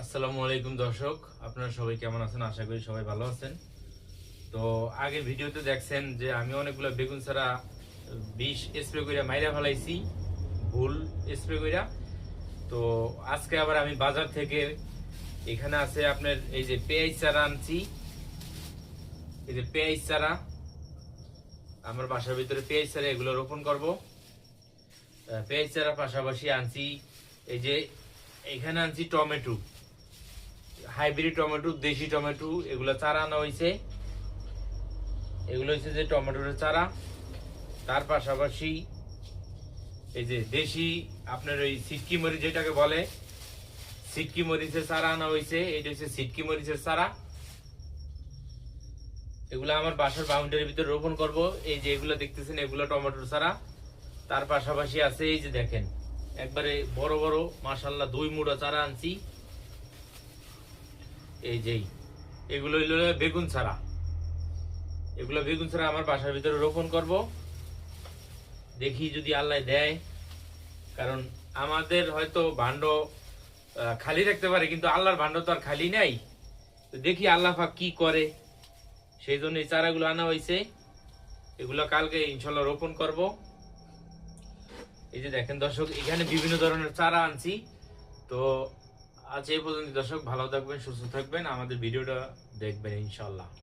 আসসালামু আলাইকুম দর্শক, আপনারা সবাই কেমন আছেন? আশা করি সবাই ভালো আছেন। তো আগের ভিডিওতে দেখছেন যে আমি অনেকগুলো বেগুন ছাড়া বিষ স্প্রে কইরা মাইরা ফেলাইছি, ভুল স্প্রে কইরা। তো আজকে আবার আমি বাজার থেকে এখানে আছে আপনার এই যে পেঁয়াজ চারা আনছি। এই যে পেঁয়াজ চারা, আমার বাসার ভিতরে পেঁয়াজ চারা এগুলো রোপণ করব। পেঁয়াজ চারা পাশাপাশি আনছি, এই যে এখানে আনছি টমেটো। হাইব্রিড টমেটো, দেশি টমেটো, এগুলো চারা আনা হয়েছে এগুলো হচ্ছে যে টমেটোর চারা। তার পাশাপাশি এই যে দেশি, আপনার ওই সিটকি মরিচ যেটাকে বলে, সিটকি মরিচের চারা আনা হয়েছে এটা হচ্ছে সিটকি মরিচের চারা। এগুলো আমার বাসার বাউন্ডারির ভিতরে রোপণ করব। এই যে এগুলো দেখতেছেন, এগুলো টমেটোর চারা। তার পাশাপাশি আছে এই যে দেখেন, একবারে বড় বড় মাশাল্লাহ দুই মুড়ো চারা আনছি। এই যেই এগুলো হইল বেগুন ছাড়া। এগুলো বেগুন ছাড়া আমার বাসার ভিতরে রোপণ করব। দেখি যদি আল্লাহ দেয়। কারণ আমাদের হয়তো ভাণ্ড খালি রাখতে পারে, কিন্তু আল্লাহর ভাণ্ড তো আর খালি নাই। তো দেখি আল্লাহ কি করে। সেই জন্য এই চারাগুলো আনা হয়েছে এগুলো কালকে ইনশাল্লাহ রোপণ করব। এই যে দেখেন দর্শক, এখানে বিভিন্ন ধরনের চারা আনছি। তো আজ এই পর্যন্ত দর্শক ভালো থাকবেন সুস্থ থাকবেন। আমাদের ভিডিওটা দেখবেন ইনশাল্লাহ